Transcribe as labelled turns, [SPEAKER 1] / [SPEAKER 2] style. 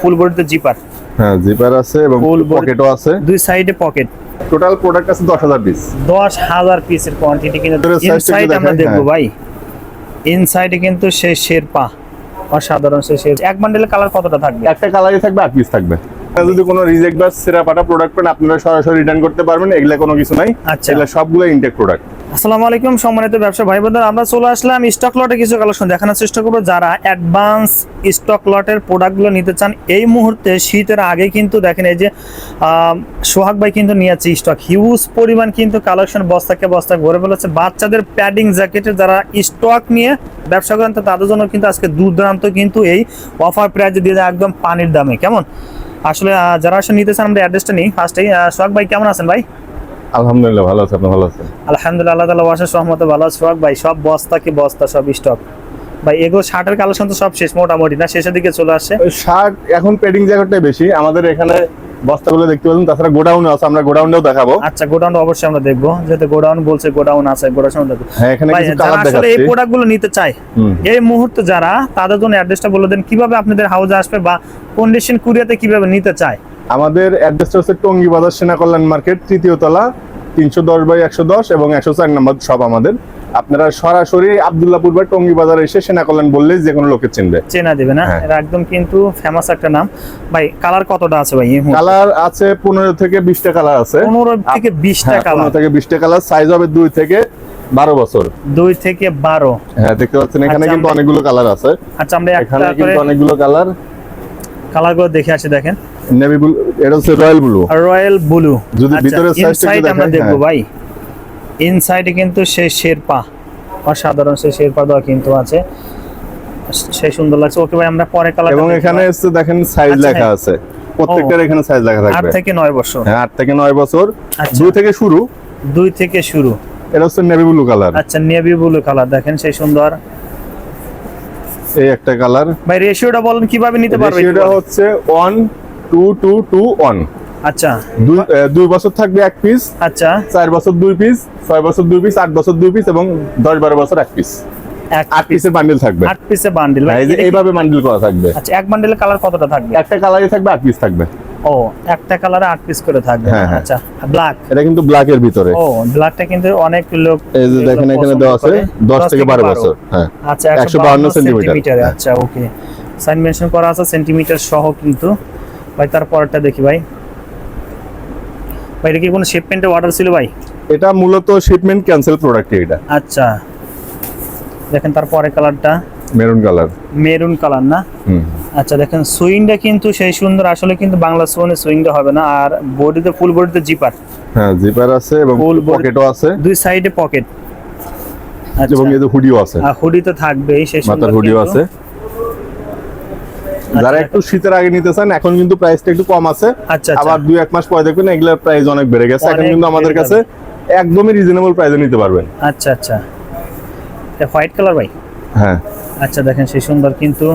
[SPEAKER 1] ফুল বডিতে জিপার।
[SPEAKER 2] হ্যাঁ জিপার আছে এবং পকেটও আছে।
[SPEAKER 1] দুই সাইডে পকেট।
[SPEAKER 2] টোটাল প্রোডাক্ট আছে দশ হাজার পিস
[SPEAKER 1] দশ হাজার পিসের কোয়ান্টিটি কিন্তু ইনসাইড আমরা দেখব
[SPEAKER 2] হ্যাঁ।
[SPEAKER 1] ভাই। ইনসাইডে কিন্তু সে শেরপা অসাধারণ সে শের এক বান্ডেলের কালার কতটা থাকবে?
[SPEAKER 2] একটা কালারই থাকবে আট পিস থাকবে। যদি কোনো রিজেক্ট বা সেরা পাটা প্রোডাক্ট পান আপনারা সরাসরি রিটার্ন করতে পারবেন এগুলা কোনো কিছু নাই।
[SPEAKER 1] আচ্ছা।
[SPEAKER 2] এগুলা সবগুলো ইনটেক প্রোডাক্ট
[SPEAKER 1] আসসালামু আলাইকুম, সম্মানিত ব্যবসা ভাই বোনেরা আমরা চলে আসলাম স্টক লটে কিছু কালেকশন দেখানোর চেষ্টা করব। যারা অ্যাডভান্স স্টক লটের প্রোডাক্টগুলো নিতে চান, এই মুহূর্তে শীতের আগে কিন্তু দেখেন এই যে সোহাগ ভাই কিন্তু নিয়েছে স্টক হিউজ পরিমাণ কিন্তু কালেকশন বস্তাকে বস্তা ভরে ফেলেছে। বাচ্চাদের প্যাডিং জ্যাকেটের যারা স্টক নিয়ে ব্যবসা করেন, তো তাদের জন্য কিন্তু আজকে দুর্দান্ত কিন্তু এই অফার প্রাইজে দিয়ে দেয় একদম পানির দামে। কেমন? আসলে যারা আসলে নিতে চান, আমরা অ্যাড্রেসটা নিই। ফার্স্টেই সোহাগ ভাই, কেমন আছেন ভাই?
[SPEAKER 2] আলহামদুলিল্লাহ ভালো আছে আপনি ভালো আছেন?
[SPEAKER 1] আলহামদুলিল্লাহ আল্লাহ তালা ওয়াসের সহমতে ভালো আছে। ভাই সব বস্তা কি বস্তা সব স্টক ভাই এগুলো শার্টের কালেকশন তো সব শেষ মোটামুটি না? শেষের দিকে চলে আসছে।
[SPEAKER 2] শার্ট এখন পেডিং জ্যাকেটটাই বেশি। আমাদের এখানে বস্তাগুলো দেখতে পাচ্ছেন তাছাড়া গোডাউনে আছে আমরা গোডাউনেও দেখাবো।
[SPEAKER 1] আচ্ছা গোডাউন অবশ্যই আমরা দেখব। যেহেতু গোডাউন বলছে গোডাউন আছে গোডাউন দেখব।
[SPEAKER 2] হ্যাঁ এখানে কিছু কালার
[SPEAKER 1] আসলে এই
[SPEAKER 2] দেখাচ্ছি।
[SPEAKER 1] প্রোডাক্টগুলো নিতে
[SPEAKER 2] হুম।
[SPEAKER 1] এই মুহূর্তে যারা তাদের জন্য অ্যাড্রেসটা বলে দেন কীভাবে আপনাদের হাউজে আসবে বা কন্ডিশন কুরিয়াতে কীভাবে নিতে চায়।
[SPEAKER 2] আমাদের অ্যাড্রেসটা হচ্ছে টঙ্গী বাজার সেনা কল্যাণ মার্কেট তৃতীয় তলা তিনশো দশ বাই একশো দশ এবং একশো চার নম্বর সব আমাদের। আপনারা সরাসরি আবদুল্লাপুর বা টঙ্গী বাজার এসে সেনা কল্যাণ বললেই যে কোনো লোকে চিনবে।
[SPEAKER 1] চেনা দেবে না?
[SPEAKER 2] হ্যাঁ।
[SPEAKER 1] এটা একদম কিন্তু ফেমাস একটা নাম। ভাই কালার কতটা আছে ভাই?
[SPEAKER 2] কালার আছে পনেরো থেকে বিশটা কালার আছে।
[SPEAKER 1] পনেরো থেকে বিশটা
[SPEAKER 2] হ্যাঁ,
[SPEAKER 1] কালার
[SPEAKER 2] পনেরো থেকে বিশটা কালার সাইজ হবে দুই থেকে বারো বছর।
[SPEAKER 1] দুই থেকে বারো।
[SPEAKER 2] হ্যাঁ দেখতে পাচ্ছেন এখানে
[SPEAKER 1] আচ্ছা,
[SPEAKER 2] কিন্তু অনেকগুলো কালার আছে।
[SPEAKER 1] আচ্ছা আমরা
[SPEAKER 2] এখানে কিন্তু অনেকগুলো কালার
[SPEAKER 1] কালারগুলো দেখে আসি দেখেন।
[SPEAKER 2] নেভি ব্লু এটা হচ্ছে রয়্যাল ব্লু
[SPEAKER 1] রয়্যাল ব্লু
[SPEAKER 2] যদি ভিতরের size টা একটু
[SPEAKER 1] ইনসাইড আমরা দেখব
[SPEAKER 2] হ্যাঁ।
[SPEAKER 1] ভাই। ইনসাইডে কিন্তু সে শেরপা অসাধারণ সে শেরপা দেওয়া কিন্তু আছে। সেই সুন্দর লাগছে। ওকে ভাই আমরা পরে কালার
[SPEAKER 2] এবং এখানে হচ্ছে দেখেন সাইজ
[SPEAKER 1] আচ্ছা,
[SPEAKER 2] লেখা
[SPEAKER 1] হ্যাঁ।
[SPEAKER 2] আছে। প্রত্যেকটার এখানে সাইজ লেখা থাকবে।
[SPEAKER 1] থেকে নয় বছর।
[SPEAKER 2] হ্যাঁ আট থেকে নয় বছর।
[SPEAKER 1] আচ্ছা।
[SPEAKER 2] দুই থেকে শুরু।
[SPEAKER 1] দুই থেকে শুরু।
[SPEAKER 2] এটা হচ্ছে নেভি ব্লু কালার
[SPEAKER 1] আচ্ছা নেভি ব্লু কালার দেখেন সেই সুন্দর।
[SPEAKER 2] এই একটা কালার
[SPEAKER 1] ভাই রেশিওটা বলেন কীভাবে নিতে পারবে
[SPEAKER 2] রেশিওটা হচ্ছে one two two two one
[SPEAKER 1] আচ্ছা।
[SPEAKER 2] দুই দুই বছর থাকবে এক পিস
[SPEAKER 1] আচ্ছা।
[SPEAKER 2] চার বছর দুই পিস ছয় বছর দুই পিস আট বছর দুই পিস এবং দশ বারো বছর এক পিস আট পিসের বান্ডিল থাকবে।
[SPEAKER 1] আট বান্ডিল
[SPEAKER 2] হ্যাঁ, এইভাবে বান্ডিল করা থাকবে।
[SPEAKER 1] আচ্ছা এক বান্ডিলের কালার কতটা থাকবে?
[SPEAKER 2] একটা কালারই থাকবে আট পিস থাকবে।
[SPEAKER 1] ও একটা কালারে আট পিস করে থাকবে।
[SPEAKER 2] হ্যাঁ, হ্যাঁ।
[SPEAKER 1] আচ্ছা ব্ল্যাক
[SPEAKER 2] এটা কিন্তু ব্ল্যাক এর ভিতরে।
[SPEAKER 1] ও ব্ল্যাকটা কিন্তু অনেক লোক
[SPEAKER 2] এই যে দেখেন এখানে দেওয়া আছে থেকে বারো বছর হ্যাঁ।
[SPEAKER 1] আচ্ছা
[SPEAKER 2] 152
[SPEAKER 1] একশো বাউন্ন
[SPEAKER 2] সেন্টিমিটার।
[SPEAKER 1] সেন্টিমিটার আচ্ছা ওকে। সাইন মেনশন করা আছে সেন্টিমিটার সহ কিন্তু। ভাই তারপরটা দেখি ভাই। ভাই এটা কি কোনো শিপমেন্টের অর্ডার ছিল ভাই?
[SPEAKER 2] এটা মূলত শিপমেন্ট ক্যান্সেল প্রোডাক্ট এটা।
[SPEAKER 1] আচ্ছা। দেখেন তারপরে কালারটা
[SPEAKER 2] মেরুন কালার
[SPEAKER 1] মেরুন কালার না?
[SPEAKER 2] হুম।
[SPEAKER 1] আচ্ছা দেখেন সুইংটা কিন্তু সেই সুন্দর আসলে কিন্তু বাংলা সোনে সুইংটা হবে না আর বডিতে ফুল বডিতে জিপার
[SPEAKER 2] হ্যাঁ জিপার আছে এবং পকেটও আছে।
[SPEAKER 1] দুই সাইডে পকেট আচ্ছা।
[SPEAKER 2] এবং এই যে হুডিও আছে।
[SPEAKER 1] আর হুডি তো থাকবেই সেই সুন্দর
[SPEAKER 2] হুডিও আছে। যারা একটু শীতের আগে নিতে চান এখন কিন্তু প্রাইসটা একটু কম আছে।
[SPEAKER 1] আচ্ছা, আচ্ছা।
[SPEAKER 2] আবার দুই এক মাস পরে দেখবেন এগুলোর প্রাইস অনেক বেড়ে গেছে। এখন কিন্তু আমাদের কাছে একদমই রিজনেবল প্রাইসে নিতে পারবেন।
[SPEAKER 1] আচ্ছা আচ্ছা। এটা হোয়াইট কালার ভাই?
[SPEAKER 2] হ্যাঁ।
[SPEAKER 1] আচ্ছা দেখেন সেই সুন্দর কিন্তু